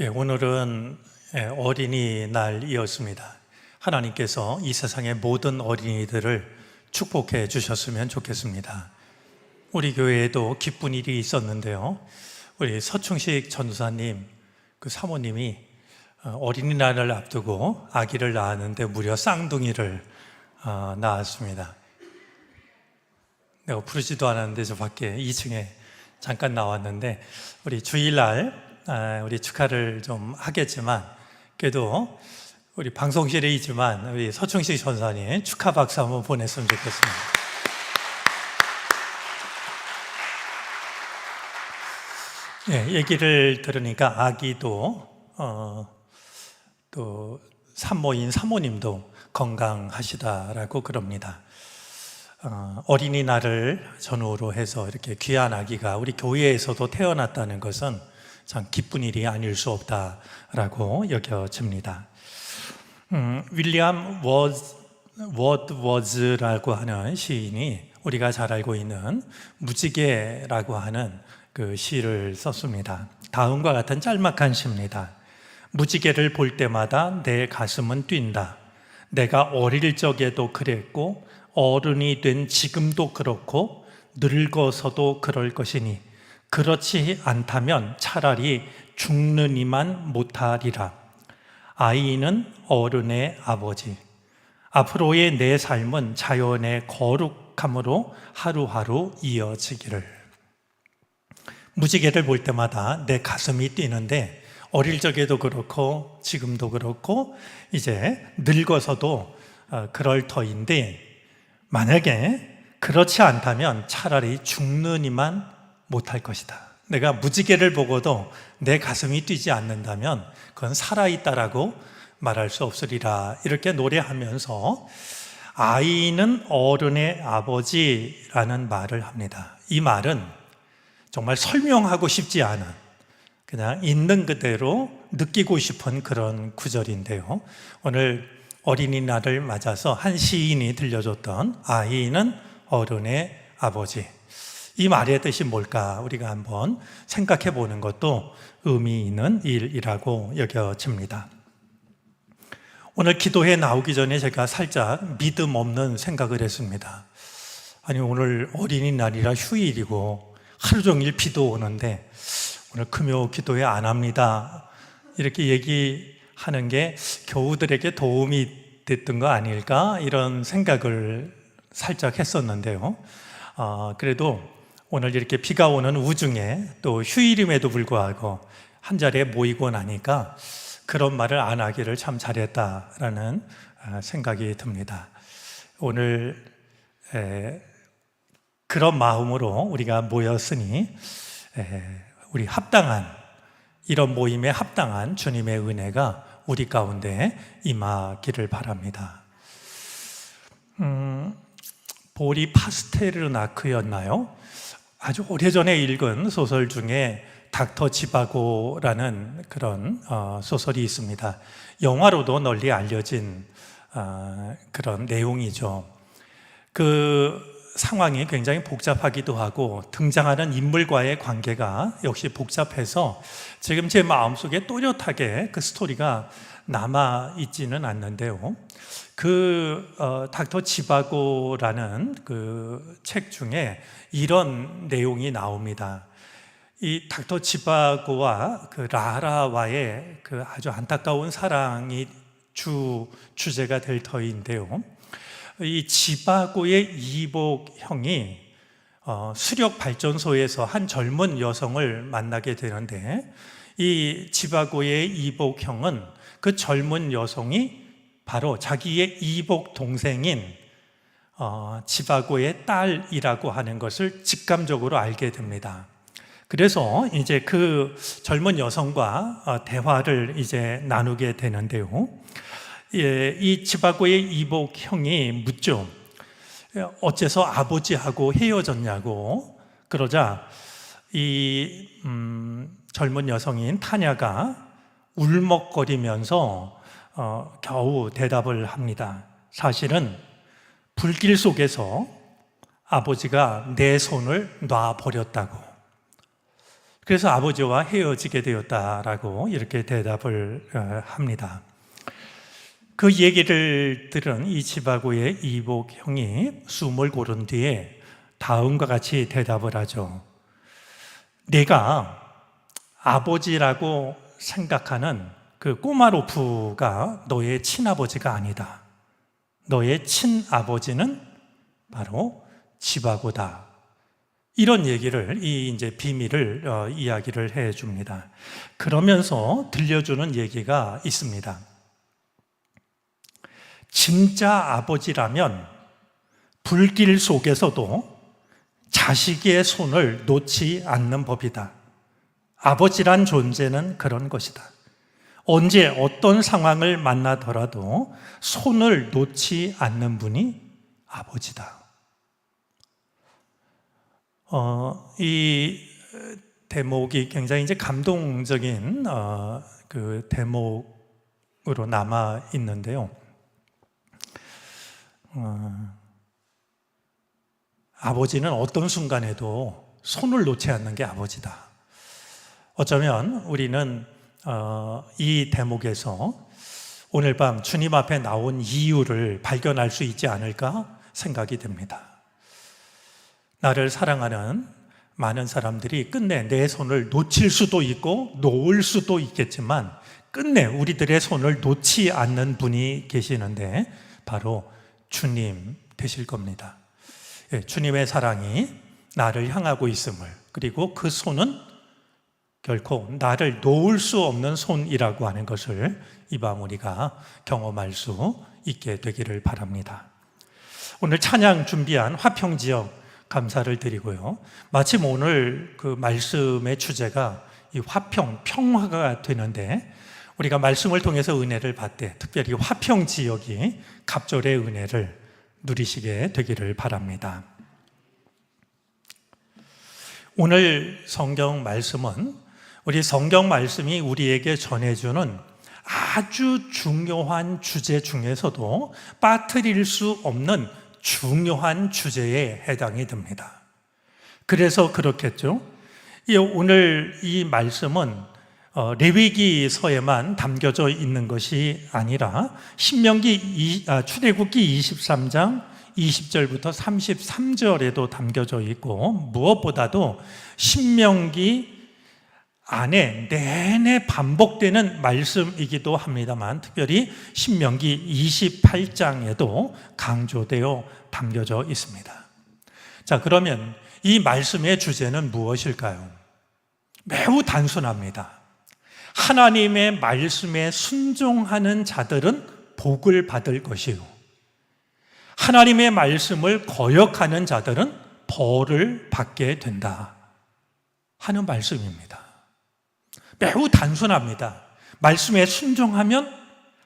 예, 오늘은 예, 어린이날이었습니다. 하나님께서 이 세상의 모든 어린이들을 축복해 주셨으면 좋겠습니다. 우리 교회에도 기쁜 일이 있었는데요. 우리 서충식 전도사님, 그 사모님이 어, 어린이날을 앞두고 아기를 낳았는데 무려 쌍둥이를 어, 낳았습니다. 내가 부르지도 않았는데 저 밖에 2층에 잠깐 나왔는데 우리 주일날 아, 우리 축하를 좀 하겠지만 그래도 우리 방송실에 있지만 우리 서충식 전사님 축하 박수 한번 보냈으면 좋겠습니다. 예, 얘기를 들으니까 아기도 어, 또 산모인 사모님도 건강하시다라고 그럽니다. 어, 어린이날을 전후로 해서 이렇게 귀한 아기가 우리 교회에서도 태어났다는 것은 참 기쁜 일이 아닐 수 없다라고 여겨집니다. 음, 윌리엄 워즈, 워드 워즈라고 하는 시인이 우리가 잘 알고 있는 무지개라고 하는 그 시를 썼습니다. 다음과 같은 짤막한 시입니다. 무지개를 볼 때마다 내 가슴은 뛴다. 내가 어릴 적에도 그랬고 어른이 된 지금도 그렇고 늙어서도 그럴 것이니 그렇지 않다면 차라리 죽느니만 못하리라. 아이는 어른의 아버지. 앞으로의 내 삶은 자연의 거룩함으로 하루하루 이어지기를. 무지개를 볼 때마다 내 가슴이 뛰는데 어릴 적에도 그렇고 지금도 그렇고 이제 늙어서도 어, 그럴 터인데 만약에 그렇지 않다면 차라리 죽느니만 못할 것이다. 내가 무지개를 보고도 내 가슴이 뛰지 않는다면 그건 살아있다라고 말할 수 없으리라. 이렇게 노래하면서 아이는 어른의 아버지라는 말을 합니다. 이 말은 정말 설명하고 싶지 않은 그냥 있는 그대로 느끼고 싶은 그런 구절인데요. 오늘 어린이날을 맞아서 한 시인이 들려줬던 아이는 어른의 아버지. 이 말의 뜻이 뭘까? 우리가 한번 생각해 보는 것도 의미 있는 일이라고 여겨집니다. 오늘 기도에 나오기 전에 제가 살짝 믿음 없는 생각을 했습니다. 아니, 오늘 어린이날이라 휴일이고 하루 종일 비도 오는데 오늘 금요 기도회 안 합니다. 이렇게 얘기하는 게 교우들에게 도움이 됐던 거 아닐까? 이런 생각을 살짝 했었는데요. 어, 그래도 오늘 이렇게 비가 오는 우중에 또 휴일임에도 불구하고 한 자리에 모이고 나니까 그런 말을 안 하기를 참 잘했다라는 아, 생각이 듭니다. 오늘 그런 마음으로 우리가 모였으니 우리 합당한 이런 모임에 합당한 주님의 은혜가 우리 가운데 임하기를 바랍니다. 음, 보리 파스테르나크였나요? 아주 오래전에 읽은 소설 중에 닥터 지바고라는 그런 어, 소설이 있습니다. 영화로도 널리 알려진 어, 그런 내용이죠. 그 상황이 굉장히 복잡하기도 하고 등장하는 인물과의 관계가 역시 복잡해서 지금 제 마음속에 또렷하게 그 스토리가 남아 있지는 않는데요. 그 어, 닥터 지바고라는 그 책 중에 이런 내용이 나옵니다. 이 닥터 지바고와 그 라라와의 그 아주 안타까운 사랑이 주 주제가 될 터인데요. 이 지바고의 이복 형이 어, 수력 발전소에서 한 젊은 여성을 만나게 되는데 이 지바고의 이복 형은 그 젊은 여성이 바로 자기의 이복 동생인 어, 지바고의 딸이라고 하는 것을 직감적으로 알게 됩니다. 그래서 이제 그 젊은 여성과 어, 대화를 이제 나누게 되는데요. 예, 이 지바고의 이복 형이 묻죠. 어째서 아버지하고 헤어졌냐고 그러자 이 음, 젊은 여성인 타냐가 울먹거리면서 어, 겨우 대답을 합니다. 사실은 불길 속에서 아버지가 내 손을 놔버렸다고. 그래서 아버지와 헤어지게 되었다라고 이렇게 대답을 어, 합니다. 그 얘기를 들은 이치바고의 이복 형이 숨을 고른 뒤에 다음과 같이 대답을 하죠. 내가 아버지라고 생각하는 그 꼬마로프가 너의 친아버지가 아니다. 너의 친아버지는 바로 지바고다. 이런 얘기를 이 이제 비밀을 어, 이야기를 해 줍니다. 그러면서 들려주는 얘기가 있습니다. 진짜 아버지라면 불길 속에서도 자식의 손을 놓지 않는 법이다. 아버지란 존재는 그런 것이다. 언제 어떤 상황을 만나더라도 손을 놓지 않는 분이 아버지다. 어, 이 대목이 굉장히 이제 감동적인 어, 그 대목으로 남아 있는데요. 어, 아버지는 어떤 순간에도 손을 놓지 않는 게 아버지다. 어쩌면 우리는 어, 이 대목에서 오늘 밤 주님 앞에 나온 이유를 발견할 수 있지 않을까 생각이 됩니다. 나를 사랑하는 많은 사람들이 끝내 내 손을 놓칠 수도 있고 놓을 수도 있겠지만 끝내 우리들의 손을 놓지 않는 분이 계시는데 바로 주님 되실 겁니다. 예, 주님의 사랑이 나를 향하고 있음을 그리고 그 손은 결코 나를 놓을 수 없는 손이라고 하는 것을 이밤 우리가 경험할 수 있게 되기를 바랍니다. 오늘 찬양 준비한 화평 지역 감사를 드리고요. 마침 오늘 그 말씀의 주제가 이 화평, 평화가 되는데 우리가 말씀을 통해서 은혜를 받되 특별히 화평 지역이 갑절의 은혜를 누리시게 되기를 바랍니다. 오늘 성경 말씀은 우리 성경 말씀이 우리에게 전해주는 아주 중요한 주제 중에서도 빠뜨릴 수 없는 중요한 주제에 해당이 됩니다. 그래서 그렇겠죠. 오늘 이 말씀은 어, 레위기서에만 담겨져 있는 것이 아니라 신명기 아, 출애굽기 23장 20절부터 33절에도 담겨져 있고 무엇보다도 신명기 안에 내내 반복되는 말씀이기도 합니다만 특별히 신명기 28장에도 강조되어 담겨져 있습니다. 자, 그러면 이 말씀의 주제는 무엇일까요? 매우 단순합니다. 하나님의 말씀에 순종하는 자들은 복을 받을 것이요. 하나님의 말씀을 거역하는 자들은 벌을 받게 된다. 하는 말씀입니다. 매우 단순합니다. 말씀에 순종하면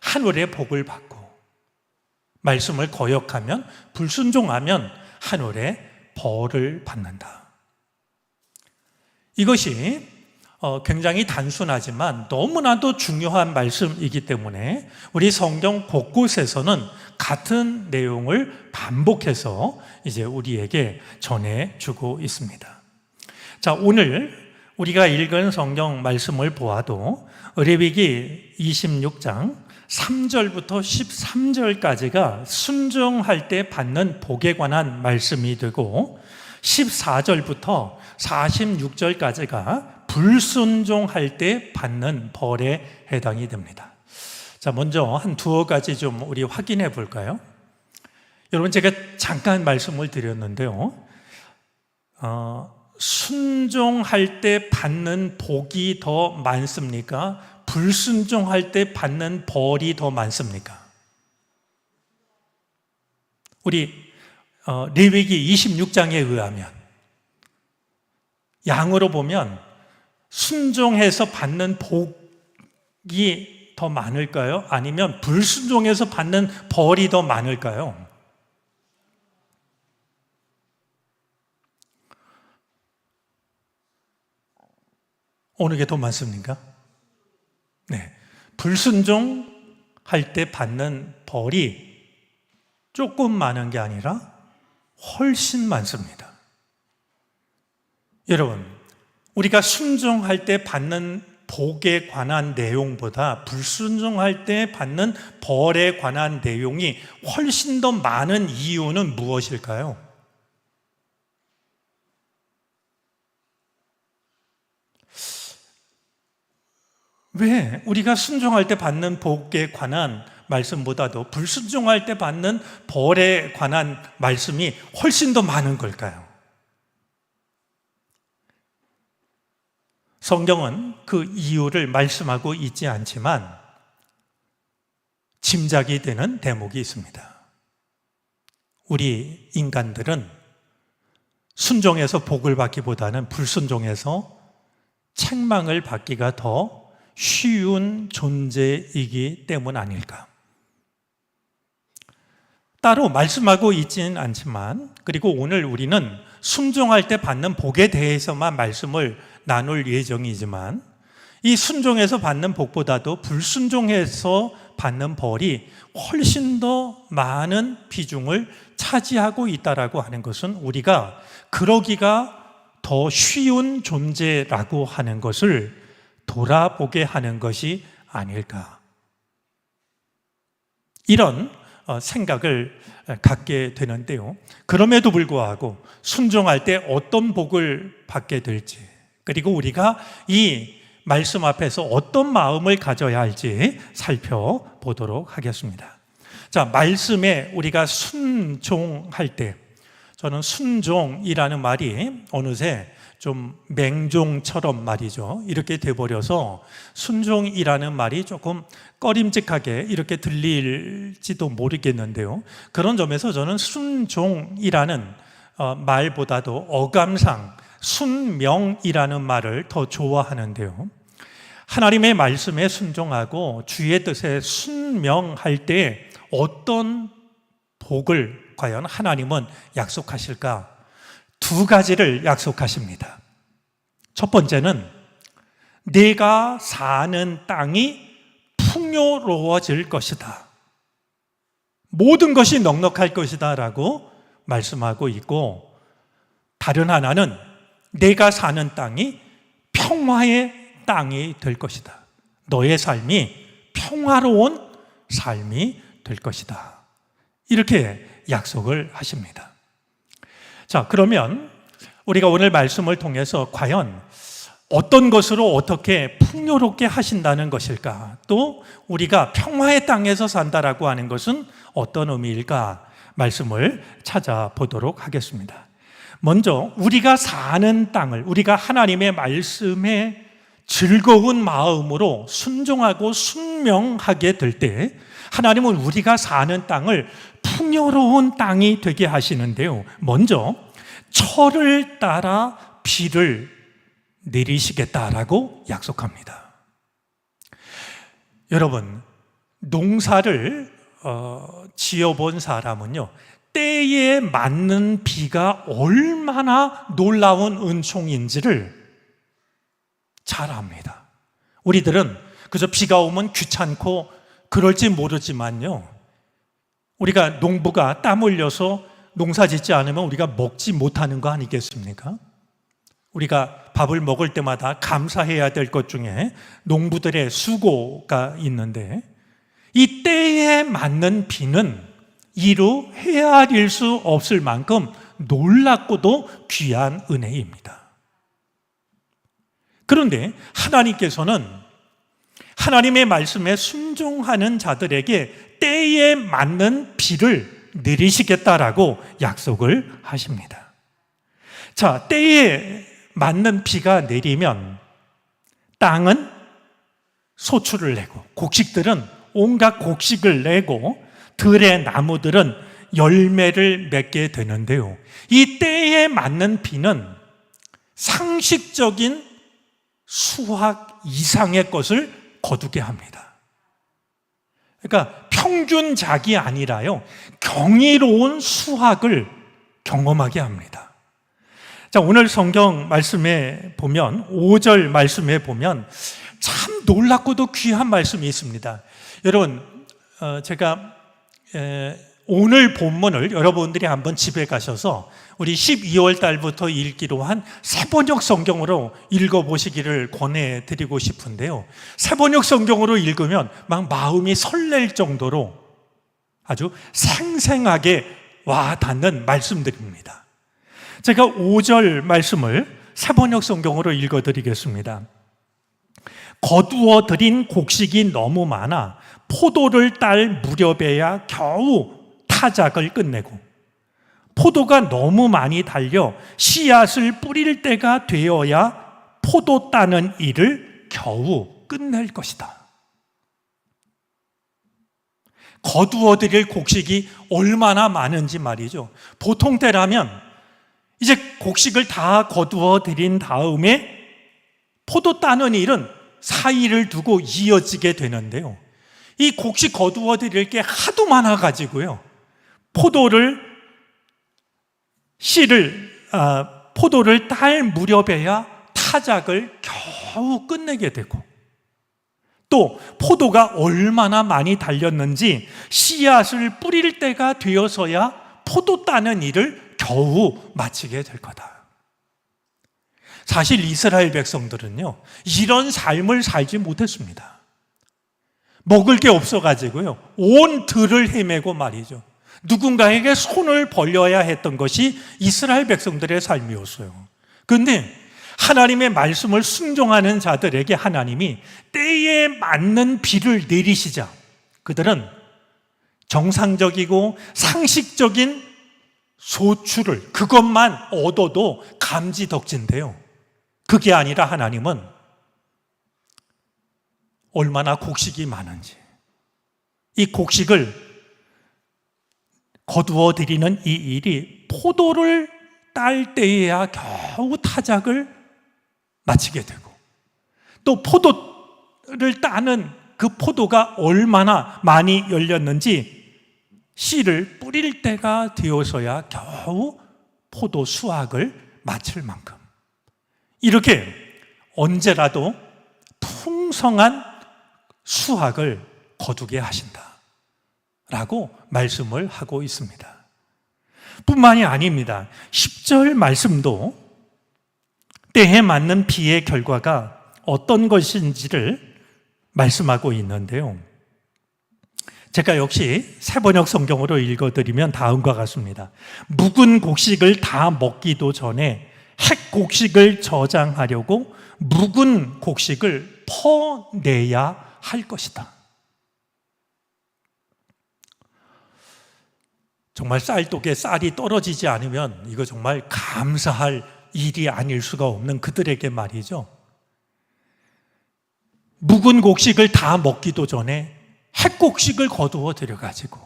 하늘의 복을 받고, 말씀을 거역하면, 불순종하면 하늘의 벌을 받는다. 이것이 어, 굉장히 단순하지만 너무나도 중요한 말씀이기 때문에 우리 성경 곳곳에서는 같은 내용을 반복해서 이제 우리에게 전해주고 있습니다. 자, 오늘 우리가 읽은 성경 말씀을 보아도 레위기 26장 3절부터 13절까지가 순종할 때 받는 복에 관한 말씀이 되고 14절부터 46절까지가 불순종할 때 받는 벌에 해당이 됩니다. 자, 먼저 한 두어 가지 좀 우리 확인해 볼까요? 여러분, 제가 잠깐 말씀을 드렸는데요. 어, 순종할 때 받는 복이 더 많습니까? 불순종할 때 받는 벌이 더 많습니까? 우리 어, 레위기 26장에 의하면 양으로 보면 순종해서 받는 복이 더 많을까요? 아니면 불순종해서 받는 벌이 더 많을까요? 어느 게 더 많습니까? 네. 불순종 할 때 받는 벌이 조금 많은 게 아니라 훨씬 많습니다. 여러분, 우리가 순종할 때 받는 복에 관한 내용보다 불순종할 때 받는 벌에 관한 내용이 훨씬 더 많은 이유는 무엇일까요? 왜 우리가 순종할 때 받는 복에 관한 말씀보다도 불순종할 때 받는 벌에 관한 말씀이 훨씬 더 많은 걸까요? 성경은 그 이유를 말씀하고 있지 않지만 짐작이 되는 대목이 있습니다. 우리 인간들은 순종해서 복을 받기보다는 불순종해서 책망을 받기가 더 쉬운 존재이기 때문 아닐까. 따로 말씀하고 있지는 않지만, 그리고 오늘 우리는 순종할 때 받는 복에 대해서만 말씀을 나눌 예정이지만, 이 순종해서 받는 복보다도 불순종해서 받는 벌이 훨씬 더 많은 비중을 차지하고 있다라고 하는 것은 우리가 그러기가 더 쉬운 존재라고 하는 것을 돌아보게 하는 것이 아닐까. 이런 어, 생각을 갖게 되는데요. 그럼에도 불구하고 순종할 때 어떤 복을 받게 될지, 그리고 우리가 이 말씀 앞에서 어떤 마음을 가져야 할지 살펴보도록 하겠습니다. 자, 말씀에 우리가 순종할 때, 저는 순종이라는 말이 어느새 좀 맹종처럼 말이죠. 이렇게 돼버려서 순종이라는 말이 조금 꺼림직하게 이렇게 들릴지도 모르겠는데요. 그런 점에서 저는 순종이라는 어, 말보다도 어감상 순명이라는 말을 더 좋아하는데요. 하나님의 말씀에 순종하고 주의 뜻에 순명할 때 어떤 복을 과연 하나님은 약속하실까? 두 가지를 약속하십니다. 첫 번째는 내가 사는 땅이 풍요로워질 것이다. 모든 것이 넉넉할 것이다 라고 말씀하고 있고 다른 하나는 내가 사는 땅이 평화의 땅이 될 것이다. 너의 삶이 평화로운 삶이 될 것이다. 이렇게 약속을 하십니다. 자, 그러면 우리가 오늘 말씀을 통해서 과연 어떤 것으로 어떻게 풍요롭게 하신다는 것일까? 또 우리가 평화의 땅에서 산다라고 하는 것은 어떤 의미일까? 말씀을 찾아보도록 하겠습니다. 먼저 우리가 사는 땅을 우리가 하나님의 말씀에 즐거운 마음으로 순종하고 순명하게 될 때 하나님은 우리가 사는 땅을 풍요로운 땅이 되게 하시는데요. 먼저 철을 따라 비를 내리시겠다라고 약속합니다. 여러분, 농사를 어, 지어본 사람은요, 때에 맞는 비가 얼마나 놀라운 은총인지를 잘 압니다. 우리들은 그저 비가 오면 귀찮고 그럴지 모르지만요, 우리가 농부가 땀 흘려서 농사 짓지 않으면 우리가 먹지 못하는 거 아니겠습니까? 우리가 밥을 먹을 때마다 감사해야 될 것 중에 농부들의 수고가 있는데 이 때에 맞는 비는 이루 헤아릴 수 없을 만큼 놀랍고도 귀한 은혜입니다. 그런데 하나님께서는 하나님의 말씀에 순종하는 자들에게 때에 맞는 비를 내리시겠다라고 약속을 하십니다. 자, 때에 맞는 비가 내리면 땅은 소출을 내고 곡식들은 온갖 곡식을 내고 들의 나무들은 열매를 맺게 되는데요. 이 때에 맞는 비는 상식적인 수확 이상의 것을 거두게 합니다. 그러니까 평균작이 아니라요, 경이로운 수학을 경험하게 합니다. 자, 오늘 성경 말씀에 보면, 5절 말씀에 보면 참 놀랍고도 귀한 말씀이 있습니다. 여러분, 어, 제가 오늘 본문을 여러분들이 한번 집에 가셔서 우리 12월 달부터 읽기로 한 세번역 성경으로 읽어보시기를 권해드리고 싶은데요. 세번역 성경으로 읽으면 막 마음이 설렐 정도로 아주 생생하게 와 닿는 말씀들입니다. 제가 5절 말씀을 세번역 성경으로 읽어드리겠습니다. 거두어 들인 곡식이 너무 많아 포도를 딸 무렵에야 겨우 타작을 끝내고 포도가 너무 많이 달려 씨앗을 뿌릴 때가 되어야 포도 따는 일을 겨우 끝낼 것이다. 거두어 들일 곡식이 얼마나 많은지 말이죠. 보통 때라면 이제 곡식을 다 거두어 들인 다음에 포도 따는 일은 사이를 두고 이어지게 되는데요. 이 곡식 거두어 드릴 게 하도 많아 가지고요. 포도를 씨를 아, 포도를 딸 무렵에야 타작을 겨우 끝내게 되고 또 포도가 얼마나 많이 달렸는지 씨앗을 뿌릴 때가 되어서야 포도 따는 일을 겨우 마치게 될 거다. 사실 이스라엘 백성들은요, 이런 삶을 살지 못했습니다. 먹을 게 없어가지고요, 온 들을 헤매고 말이죠. 누군가에게 손을 벌려야 했던 것이 이스라엘 백성들의 삶이었어요. 그런데 하나님의 말씀을 순종하는 자들에게 하나님이 때에 맞는 비를 내리시자 그들은 정상적이고 상식적인 소출을 그것만 얻어도 감지덕진데요. 그게 아니라 하나님은 얼마나 곡식이 많은지. 이 곡식을 거두어 드리는 이 일이 포도를 딸 때에야 겨우 타작을 마치게 되고 또 포도를 따는 그 포도가 얼마나 많이 열렸는지 씨를 뿌릴 때가 되어서야 겨우 포도 수확을 마칠 만큼. 이렇게 언제라도 풍성한 수확을 거두게 하신다. 라고 말씀을 하고 있습니다. 뿐만이 아닙니다. 10절 말씀도 때에 맞는 비의 결과가 어떤 것인지를 말씀하고 있는데요. 제가 역시 세번역 성경으로 읽어드리면 다음과 같습니다. 묵은 곡식을 다 먹기도 전에 핵 곡식을 저장하려고 묵은 곡식을 퍼내야 할 것이다. 정말 쌀독에 쌀이 떨어지지 않으면 이거 정말 감사할 일이 아닐 수가 없는 그들에게 말이죠. 묵은 곡식을 다 먹기도 전에 핵곡식을 거두어 들여가지고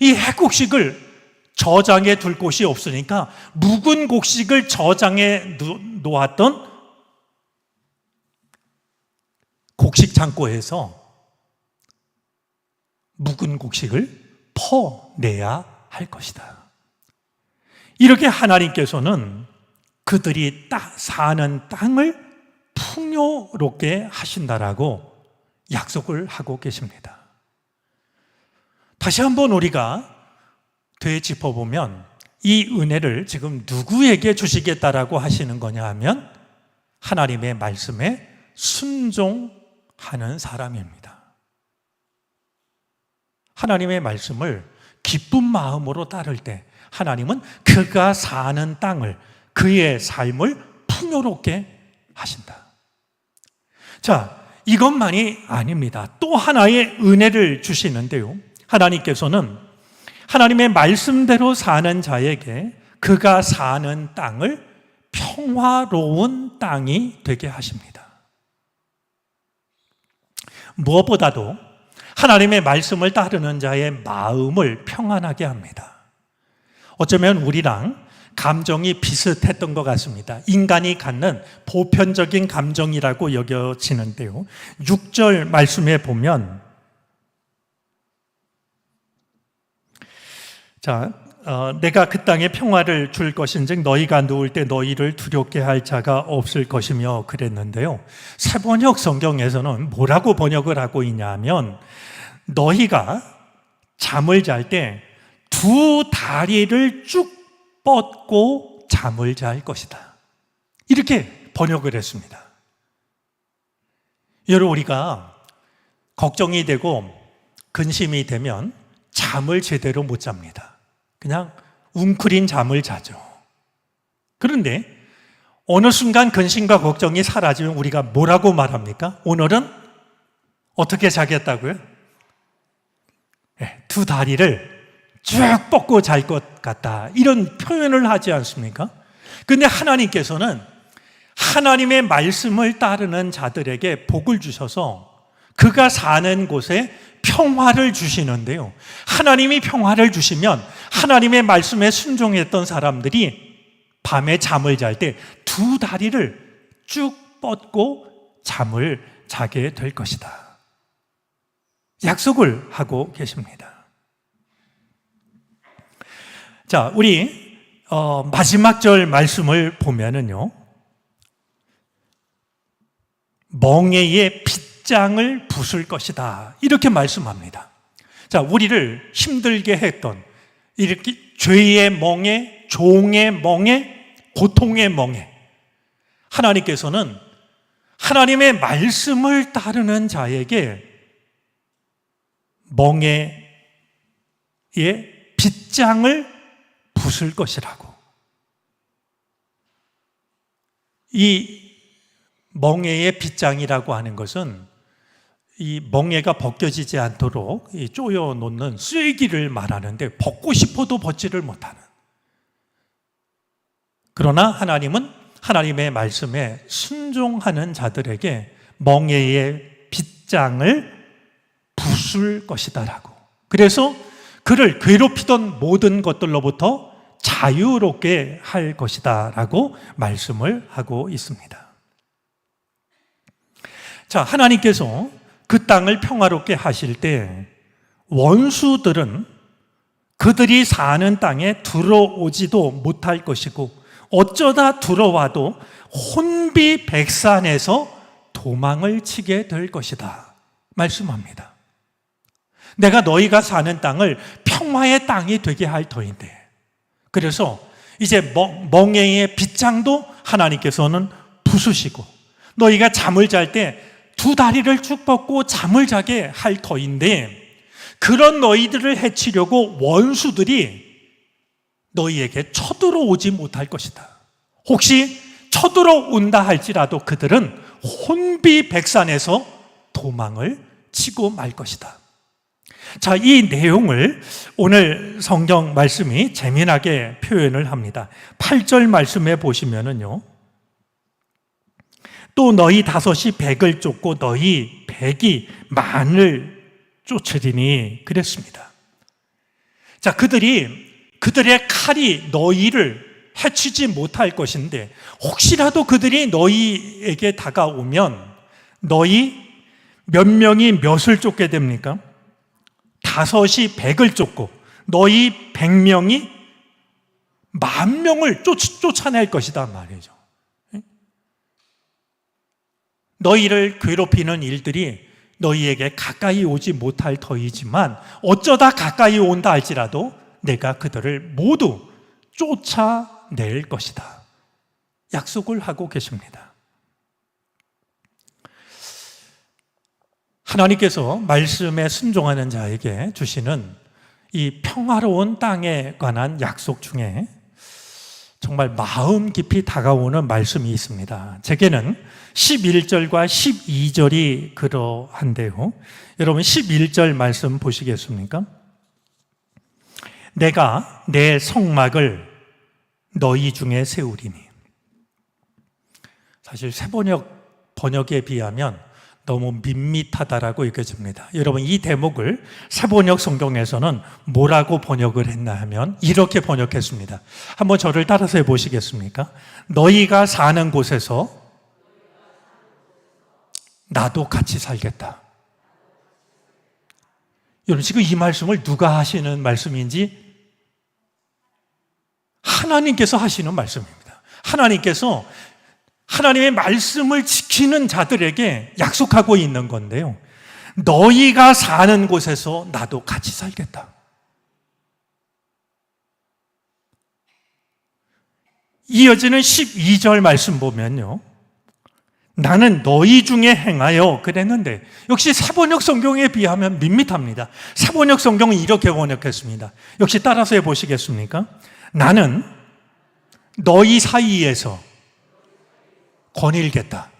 이 핵곡식을 저장해 둘 곳이 없으니까 묵은 곡식을 저장해 놓았던 곡식 창고에서 묵은 곡식을 퍼내야 할 것이다. 이렇게 하나님께서는 그들이 따, 사는 땅을 풍요롭게 하신다라고 약속을 하고 계십니다. 다시 한번 우리가 되짚어보면 이 은혜를 지금 누구에게 주시겠다라고 하시는 거냐 하면 하나님의 말씀에 순종하는 사람입니다. 하나님의 말씀을 기쁜 마음으로 따를 때 하나님은 그가 사는 땅을 그의 삶을 풍요롭게 하신다. 자, 이것만이 아닙니다. 또 하나의 은혜를 주시는데요. 하나님께서는 하나님의 말씀대로 사는 자에게 그가 사는 땅을 평화로운 땅이 되게 하십니다. 무엇보다도 하나님의 말씀을 따르는 자의 마음을 평안하게 합니다. 어쩌면 우리랑 감정이 비슷했던 것 같습니다. 인간이 갖는 보편적인 감정이라고 여겨지는데요. 6절 말씀에 보면 자, 어, 내가 그 땅에 평화를 줄 것인즉 너희가 누울 때 너희를 두렵게 할 자가 없을 것이며 그랬는데요. 세번역 성경에서는 뭐라고 번역을 하고 있냐면 너희가 잠을 잘 때 두 다리를 쭉 뻗고 잠을 잘 것이다. 이렇게 번역을 했습니다. 여러분, 우리가 걱정이 되고 근심이 되면 잠을 제대로 못 잡니다. 그냥 웅크린 잠을 자죠. 그런데 어느 순간 근심과 걱정이 사라지면 우리가 뭐라고 말합니까? 오늘은 어떻게 자겠다고요? 네, 두 다리를 쭉 뻗고 잘 것 같다. 이런 표현을 하지 않습니까? 근데 하나님께서는 하나님의 말씀을 따르는 자들에게 복을 주셔서 그가 사는 곳에 평화를 주시는데요. 하나님이 평화를 주시면 하나님의 말씀에 순종했던 사람들이 밤에 잠을 잘 때 두 다리를 쭉 뻗고 잠을 자게 될 것이다. 약속을 하고 계십니다. 자, 우리 어, 마지막 절 말씀을 보면은요. 멍에의 빗장을 부술 것이다. 이렇게 말씀합니다. 자, 우리를 힘들게 했던 이렇게 죄의 멍에, 종의 멍에, 고통의 멍에 하나님께서는 하나님의 말씀을 따르는 자에게 멍에의 빗장을 부술 것이라고. 이 멍에의 빗장이라고 하는 것은 이 멍에가 벗겨지지 않도록 쪼여 놓는 쐐기를 말하는데 벗고 싶어도 벗지를 못하는. 그러나 하나님은 하나님의 말씀에 순종하는 자들에게 멍에의 빗장을 부술 것이다라고. 그래서 그를 괴롭히던 모든 것들로부터 자유롭게 할 것이다라고 말씀을 하고 있습니다. 자, 하나님께서 그 땅을 평화롭게 하실 때 원수들은 그들이 사는 땅에 들어오지도 못할 것이고 어쩌다 들어와도 혼비백산에서 도망을 치게 될 것이다. 말씀합니다. 내가 너희가 사는 땅을 평화의 땅이 되게 할 터인데. 그래서 이제 멍에의 빗장도 하나님께서는 부수시고 너희가 잠을 잘 때 두 다리를 쭉 뻗고 잠을 자게 할 터인데 그런 너희들을 해치려고 원수들이 너희에게 쳐들어오지 못할 것이다. 혹시 쳐들어온다 할지라도 그들은 혼비백산에서 도망을 치고 말 것이다. 자, 이 내용을 오늘 성경 말씀이 재미나게 표현을 합니다. 8절 말씀에 보시면은요. 또 너희 다섯이 백을 쫓고 너희 백이 만을 쫓으리니 그랬습니다. 자, 그들이 그들의 칼이 너희를 해치지 못할 것인데 혹시라도 그들이 너희에게 다가오면 너희 몇 명이 몇을 쫓게 됩니까? 다섯이 백을 쫓고 너희 백 명이 만 명을 쫓, 쫓아낼 것이다 말이죠. 너희를 괴롭히는 일들이 너희에게 가까이 오지 못할 터이지만 어쩌다 가까이 온다 할지라도 내가 그들을 모두 쫓아낼 것이다. 약속을 하고 계십니다. 하나님께서 말씀에 순종하는 자에게 주시는 이 평화로운 땅에 관한 약속 중에 정말 마음 깊이 다가오는 말씀이 있습니다. 제게는 11절과 12절이 그러한데요. 여러분 11절 말씀 보시겠습니까? 내가 내 성막을 너희 중에 세우리니. 사실 세번역 번역에 비하면 너무 밋밋하다라고 여겨집니다. 여러분 이 대목을 세번역 성경에서는 뭐라고 번역을 했나 하면 이렇게 번역했습니다. 한번 저를 따라서 해보시겠습니까? 너희가 사는 곳에서 나도 같이 살겠다. 여러분 지금 이 말씀을 누가 하시는 말씀인지 하나님께서 하시는 말씀입니다. 하나님께서 하나님의 말씀을 지키는 자들에게 약속하고 있는 건데요. 너희가 사는 곳에서 나도 같이 살겠다. 이어지는 12절 말씀 보면요. 나는 너희 중에 행하여 그랬는데 역시 사본역 성경에 비하면 밋밋합니다. 사본역 성경은 이렇게 번역했습니다. 역시 따라서 해 보시겠습니까? 나는 너희 사이에서 권일겠다.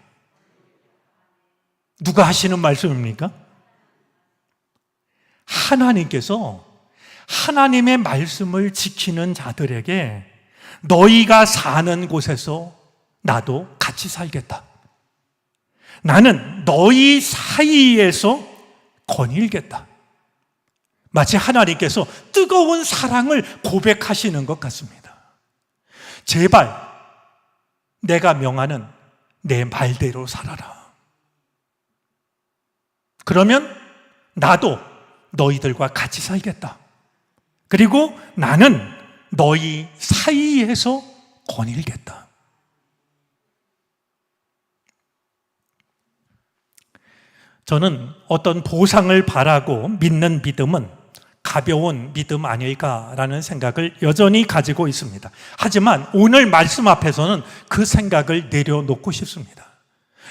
누가 하시는 말씀입니까? 하나님께서 하나님의 말씀을 지키는 자들에게 너희가 사는 곳에서 나도 같이 살겠다. 나는 너희 사이에서 거닐겠다. 마치 하나님께서 뜨거운 사랑을 고백하시는 것 같습니다. 제발 내가 명하는 내 말대로 살아라. 그러면 나도 너희들과 같이 살겠다. 그리고 나는 너희 사이에서 거닐겠다. 저는 어떤 보상을 바라고 믿는 믿음은 가벼운 믿음 아닐까라는 생각을 여전히 가지고 있습니다. 하지만 오늘 말씀 앞에서는 그 생각을 내려놓고 싶습니다.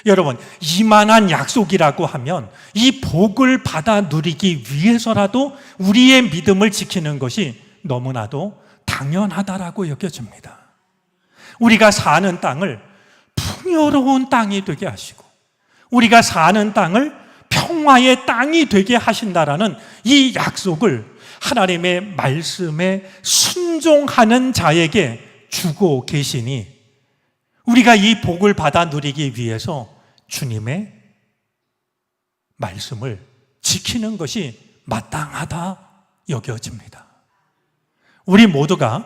여러분, 이만한 약속이라고 하면 이 복을 받아 누리기 위해서라도 우리의 믿음을 지키는 것이 너무나도 당연하다라고 여겨집니다. 우리가 사는 땅을 풍요로운 땅이 되게 하시고, 우리가 사는 땅을 평화의 땅이 되게 하신다라는 이 약속을 하나님의 말씀에 순종하는 자에게 주고 계시니 우리가 이 복을 받아 누리기 위해서 주님의 말씀을 지키는 것이 마땅하다 여겨집니다. 우리 모두가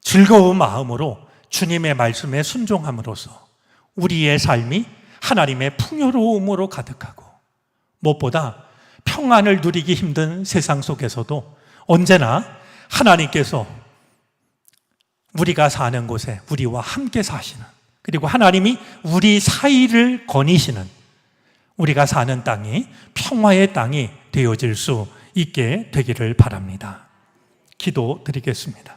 즐거운 마음으로 주님의 말씀에 순종함으로써 우리의 삶이 하나님의 풍요로움으로 가득하고 무엇보다 평안을 누리기 힘든 세상 속에서도 언제나 하나님께서 우리가 사는 곳에 우리와 함께 사시는 그리고 하나님이 우리 사이를 거니시는 우리가 사는 땅이 평화의 땅이 되어질 수 있게 되기를 바랍니다. 기도 드리겠습니다.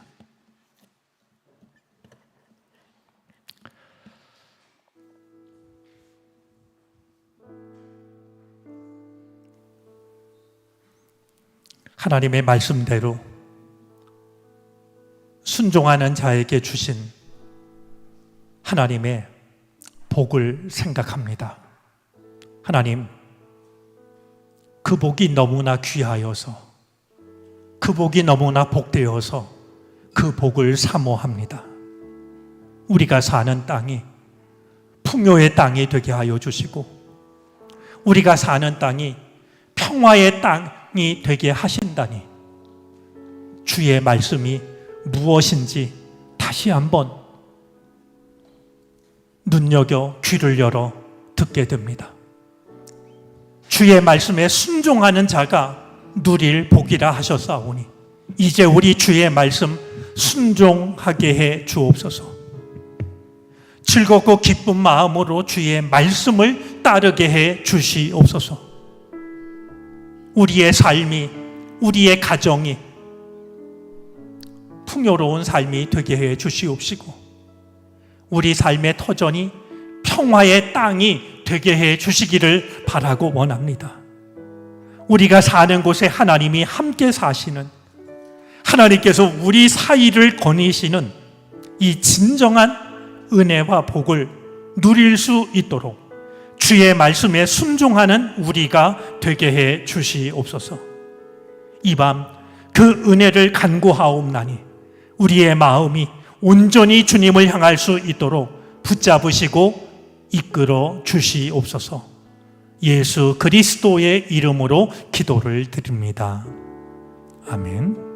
하나님의 말씀대로 순종하는 자에게 주신 하나님의 복을 생각합니다. 하나님, 그 복이 너무나 귀하여서, 그 복이 너무나 복되어서 그 복을 사모합니다. 우리가 사는 땅이 풍요의 땅이 되게 하여 주시고, 우리가 사는 땅이 평화의 땅이 되게 하신다니, 주의 말씀이 무엇인지 다시 한번 눈여겨 귀를 열어 듣게 됩니다. 주의 말씀에 순종하는 자가 누릴 복이라 하셨사오니 이제 우리 주의 말씀 순종하게 해 주옵소서. 즐겁고 기쁜 마음으로 주의 말씀을 따르게 해 주시옵소서. 우리의 삶이 우리의 가정이 풍요로운 삶이 되게 해 주시옵시고 우리 삶의 터전이 평화의 땅이 되게 해 주시기를 바라고 원합니다. 우리가 사는 곳에 하나님이 함께 사시는 하나님께서 우리 사이를 거니시는 이 진정한 은혜와 복을 누릴 수 있도록 주의 말씀에 순종하는 우리가 되게 해 주시옵소서. 이 밤 그 은혜를 간구하옵나니 우리의 마음이 온전히 주님을 향할 수 있도록 붙잡으시고 이끌어 주시옵소서. 예수 그리스도의 이름으로 기도를 드립니다. 아멘.